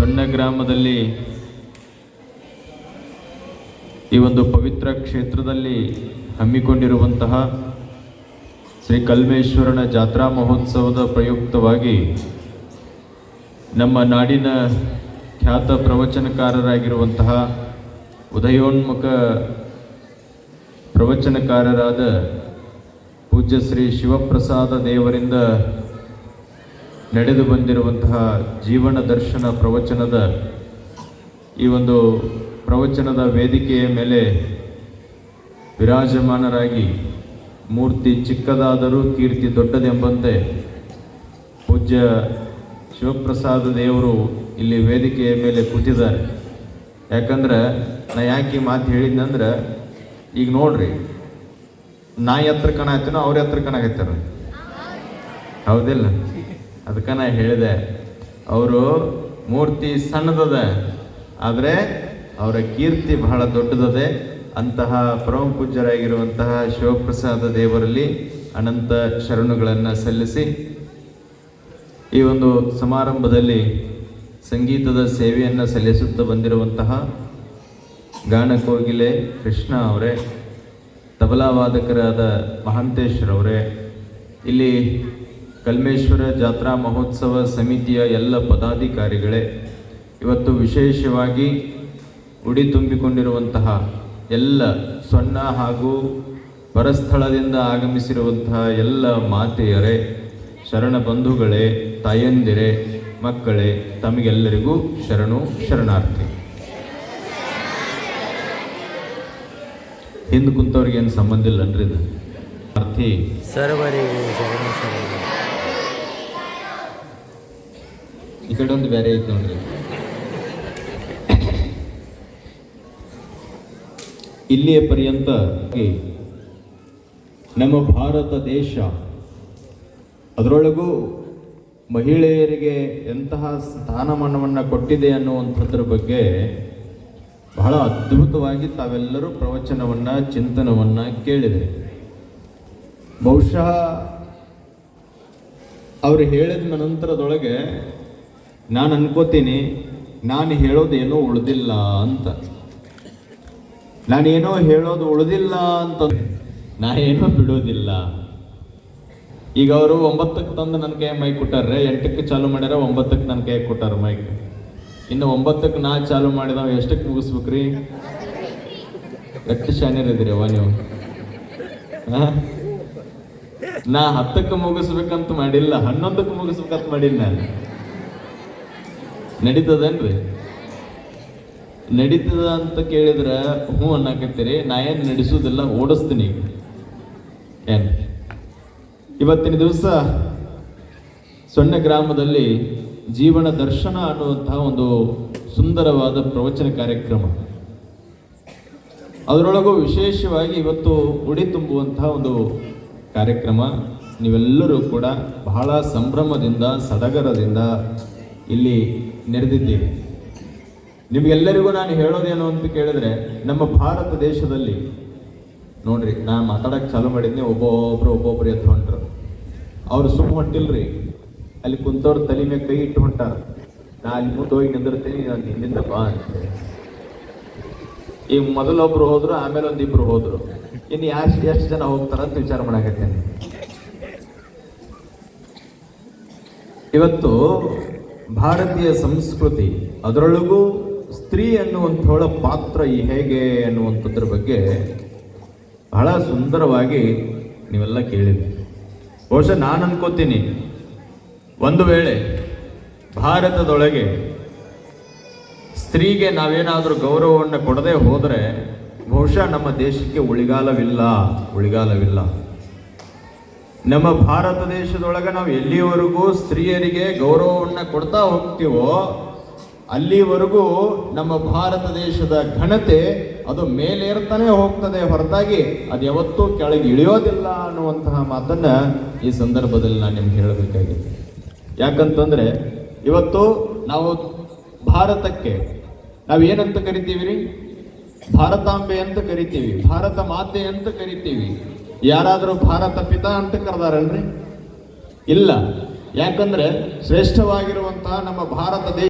ಸೊನ್ನ ಗ್ರಾಮದಲ್ಲಿ ಈ ಒಂದು ಪವಿತ್ರ ಕ್ಷೇತ್ರದಲ್ಲಿ ಹಮ್ಮಿಕೊಂಡಿರುವಂತಹ ಶ್ರೀ ಕಲ್ಮೇಶ್ವರನ ಜಾತ್ರಾ ಮಹೋತ್ಸವದ ಪ್ರಯುಕ್ತವಾಗಿ ನಮ್ಮ ನಾಡಿನ ಖ್ಯಾತ ಪ್ರವಚನಕಾರರಾಗಿರುವಂತಹ ಉದಯೋನ್ಮುಖ ಪ್ರವಚನಕಾರರಾದ ಪೂಜ್ಯ ಶ್ರೀ ಶಿವಪ್ರಸಾದ ದೇವರಿಂದ ನಡೆದು ಬಂದಿರುವಂತಹ ಜೀವನ ದರ್ಶನ ಪ್ರವಚನದ ಈ ಒಂದು ಪ್ರವಚನದ ವೇದಿಕೆಯ ಮೇಲೆ ವಿರಾಜಮಾನರಾಗಿ ಮೂರ್ತಿ ಚಿಕ್ಕದಾದರೂ ಕೀರ್ತಿ ದೊಡ್ಡದೆಂಬಂತೆ ಪೂಜ್ಯ ಶಿವಪ್ರಸಾದ ದೇವರು ಇಲ್ಲಿ ವೇದಿಕೆಯ ಮೇಲೆ ಕೂತಿದ್ದಾರೆ. ಯಾಕಂದ್ರೆ ನಾ ಯಾಕೆ ಮಾತು ಹೇಳಿದ್ನಂದ್ರೆ ಈಗ ನೋಡ್ರಿ, ನಾ ಎತ್ತರ ಆಯ್ತೇನೋ ಅವ್ರ ಎತ್ತರ ಕಾಣಕತ್ತಾರ ಹೌದಿಲ್ಲ? ಅದಕ್ಕೆ ನಾ ಹೇಳಿದೆ, ಅವರು ಮೂರ್ತಿ ಸಣ್ಣದದ, ಆದರೆ ಅವರ ಕೀರ್ತಿ ಬಹಳ ದೊಡ್ಡದದೆ. ಅಂತಹ ಪರಮ ಪೂಜ್ಯರಾಗಿರುವಂತಹ ಶಿವಪ್ರಸಾದ ದೇವರಲ್ಲಿ ಅನಂತ ಶರಣುಗಳನ್ನು ಸಲ್ಲಿಸಿ, ಈ ಒಂದು ಸಮಾರಂಭದಲ್ಲಿ ಸಂಗೀತದ ಸೇವೆಯನ್ನು ಸಲ್ಲಿಸುತ್ತಾ ಬಂದಿರುವಂತಹ ಗಾನಕೋಗಿಲೆ ಕೃಷ್ಣ ಅವರೇ, ತಬಲಾ ವಾದಕರಾದ ಮಹಾಂತೇಶ್ವರವರೇ ಇಲ್ಲಿ ಕಲ್ಮೇಶ್ವರ ಜಾತ್ರಾ ಮಹೋತ್ಸವ ಸಮಿತಿಯ ಎಲ್ಲ ಪದಾಧಿಕಾರಿಗಳೇ, ಇವತ್ತು ವಿಶೇಷವಾಗಿ ಉಡಿ ತುಂಬಿಕೊಂಡಿರುವಂತಹ ಎಲ್ಲ ಸಣ್ಣ ಹಾಗೂ ಪರಸ್ಥಳದಿಂದ ಆಗಮಿಸಿರುವಂತಹ ಎಲ್ಲ ಮಾತೆಯರೇ, ಶರಣ ಬಂಧುಗಳೇ, ತಾಯಂದಿರೇ, ಮಕ್ಕಳೇ, ತಮಗೆಲ್ಲರಿಗೂ ಶರಣು ಶರಣಾರ್ಥಿ. ಹಿಂದೆ ಕುಂತವ್ರಿಗೆ ಏನು ಸಂಬಂಧ ಇಲ್ಲ ಅನ್ರಿ ಸರ್ವರಿಗೂ ಶರಣು ಶರಣ ಈ ಕಡೆ ಒಂದು ಬೇರೆ ಐತೆ ನೋಡ್ರಿ. ಇಲ್ಲಿಯ ಪರ್ಯಂತ ನಮ್ಮ ಭಾರತ ದೇಶ, ಅದರೊಳಗೂ ಮಹಿಳೆಯರಿಗೆ ಎಂತಹ ಸ್ಥಾನಮಾನವನ್ನು ಕೊಟ್ಟಿದೆ ಅನ್ನುವಂಥದ್ರ ಬಗ್ಗೆ ಬಹಳ ಅದ್ಭುತವಾಗಿ ತಾವೆಲ್ಲರೂ ಪ್ರವಚನವನ್ನು, ಚಿಂತನವನ್ನು ಕೇಳಿದೆ ಬಹುಶಃ ಅವರು ಹೇಳಿದ ನಂತರದೊಳಗೆ ನಾನು ಅನ್ಕೋತೀನಿ, ನಾನು ಹೇಳೋದೇನೋ ಉಳಿದಿಲ್ಲ ಅಂತ. ನಾನೇನೋ ಹೇಳೋದು ಉಳಿದಿಲ್ಲ ಅಂತ. ನಾನೇನೋ ಬಿಡೋದಿಲ್ಲ. ಈಗ ಅವರು ಒಂಬತ್ತಕ್ಕೆ ತಂದು ನನ್ನ ಕೈ ಮೈಕ್ ಕೊಟ್ಟಾರೆ ಎಂಟಕ್ಕೆ ಚಾಲು ಮಾಡ್ಯಾರ, ಒಂಬತ್ತಕ್ಕೆ ನನ್ನ ಕೈ ಕೊಟ್ಟಾರ ಮೈಕ್. ಇನ್ನು ಒಂಬತ್ತಕ್ಕೆ ನಾ ಚಾಲು ಮಾಡಿದ ಎಷ್ಟಕ್ಕೆ ಮುಗಿಸ್ಬೇಕ್ರಿ? ಎಷ್ಟು ಶಾನ್ಯರಿದ್ದೀರಿ ಅವ ನೀವು? ನಾ ಹತ್ತಕ್ಕೆ ಮುಗಿಸ್ಬೇಕಂತ ಮಾಡಿಲ್ಲ, ಹನ್ನೊಂದಕ್ಕೆ ಮುಗಿಸ್ಬೇಕಂತ ಮಾಡಿಲ್ಲ ನಾನು. ನಡೀತದೇನ್ರಿ? ನಡೀತದ ಅಂತ ಕೇಳಿದ್ರೆ ಹ್ಞೂ ಅನ್ನಕತ್ತೀರಿ, ನಾ ಏನು ನಡೆಸೋದಿಲ್ಲ, ಓಡಿಸ್ತೀನಿ. ಏನು? ಇವತ್ತಿನ ದಿವಸ ಸೊನ್ನೆ ಗ್ರಾಮದಲ್ಲಿ ಜೀವನ ದರ್ಶನ ಅನ್ನುವಂತಹ ಒಂದು ಸುಂದರವಾದ ಪ್ರವಚನ ಕಾರ್ಯಕ್ರಮ. ಅದರೊಳಗೂ ವಿಶೇಷವಾಗಿ ಇವತ್ತು ಉಡಿ ತುಂಬುವಂತಹ ಒಂದು ಕಾರ್ಯಕ್ರಮ. ನೀವೆಲ್ಲರೂ ಕೂಡ ಬಹಳ ಸಂಭ್ರಮದಿಂದ, ಸಡಗರದಿಂದ ಇಲ್ಲಿ ನೆರೆದಿದ್ದೀವಿ. ನಿಮಗೆಲ್ಲರಿಗೂ ನಾನು ಹೇಳೋದೇನು ಅಂತ ಕೇಳಿದ್ರೆ, ನಮ್ಮ ಭಾರತ ದೇಶದಲ್ಲಿ, ನೋಡ್ರಿ, ನಾನು ಮಾತಾಡಕ್ಕೆ ಚಾಲು ಮಾಡಿದ್ನಿ ಒಬ್ಬೊಬ್ರು ಒಬ್ಬೊಬ್ರು ಎದ್ದು ಹೊಂಟ್ರು. ಅವ್ರು ಸುಮ್ಮ ಹೊಂಟಿಲ್ರಿ. ಅಲ್ಲಿ ಕುಂತವ್ರ ತಲೆ ಮೇಲೆ ಕೈ ಇಟ್ಟು ಹೊಂಟಾರ. ನಾ ಅಲ್ಲಿ ಮುಂದೆ ಹೋಗಿ ನಿಂದಿರ್ತೀನಿ ನಾನು ಹಿಂದಿಂದ ಬಾ ಅಂತ ಈಗ ಮೊದಲೊಬ್ರು ಹೋದ್ರು, ಆಮೇಲೆ ಒಂದಿಬ್ರು ಹೋದ್ರು. ಇನ್ನು ಯಾರು ಎಷ್ಟು ಜನ ಹೋಗ್ತಾರ ಅಂತ ವಿಚಾರ ಮಾಡಕತ್ತೇನೆ ಇವತ್ತು ಭಾರತೀಯ ಸಂಸ್ಕೃತಿ ಅದರೊಳಗೂ ಸ್ತ್ರೀ ಅನ್ನುವಂಥವಳ ಪಾತ್ರ ಹೇಗೆ ಅನ್ನುವಂಥದ್ರ ಬಗ್ಗೆ ಬಹಳ ಸುಂದರವಾಗಿ ನೀವೆಲ್ಲ ಕೇಳಿದ್ರಿ. ಬಹುಶಃ ನಾನು ಅನ್ಕೋತೀನಿ, ಒಂದು ವೇಳೆ ಭಾರತದೊಳಗೆ ಸ್ತ್ರೀಗೆ ನಾವೇನಾದರೂ ಗೌರವವನ್ನು ಕೊಡದೆ ಹೋದರೆ ಬಹುಶಃ ನಮ್ಮ ದೇಶಕ್ಕೆ ಉಳಿಗಾಲವಿಲ್ಲ ಉಳಿಗಾಲವಿಲ್ಲ. ನಮ್ಮ ಭಾರತ ದೇಶದೊಳಗೆ ನಾವು ಎಲ್ಲಿವರೆಗೂ ಸ್ತ್ರೀಯರಿಗೆ ಗೌರವವನ್ನು ಕೊಡ್ತಾ ಹೋಗ್ತೀವೋ, ಅಲ್ಲಿವರೆಗೂ ನಮ್ಮ ಭಾರತ ದೇಶದ ಘನತೆ ಅದು ಮೇಲೇರ್ತಾನೆ ಹೋಗ್ತದೆ ಹೊರತಾಗಿ ಅದು ಯಾವತ್ತೂ ಕೆಳಗೆ ಇಳಿಯೋದಿಲ್ಲ ಅನ್ನುವಂತಹ ಮಾತನ್ನ ಈ ಸಂದರ್ಭದಲ್ಲಿ ನಾನು ನಿಮ್ಗೆ ಹೇಳಬೇಕಾಗಿದೆ ಯಾಕಂತಂದ್ರೆ ಇವತ್ತು ನಾವು ಭಾರತಕ್ಕೆ ನಾವು ಏನಂತ ಕರಿತೀವಿ ರೀ? ಭಾರತಾಂಬೆ ಅಂತ ಕರಿತೀವಿ, ಭಾರತ ಮಾತೆ ಅಂತ ಕರಿತೀವಿ. ಯಾರಾದರೂ ಭಾರತ ಪಿತಾ ಅಂತ ಕರೆದಾರೇನ್ರಿ ಇಲ್ಲ. ಯಾಕಂದ್ರೆ ಶ್ರೇಷ್ಠವಾಗಿರುವಂತಹ ನಮ್ಮ ಭಾರತ ದೇಶ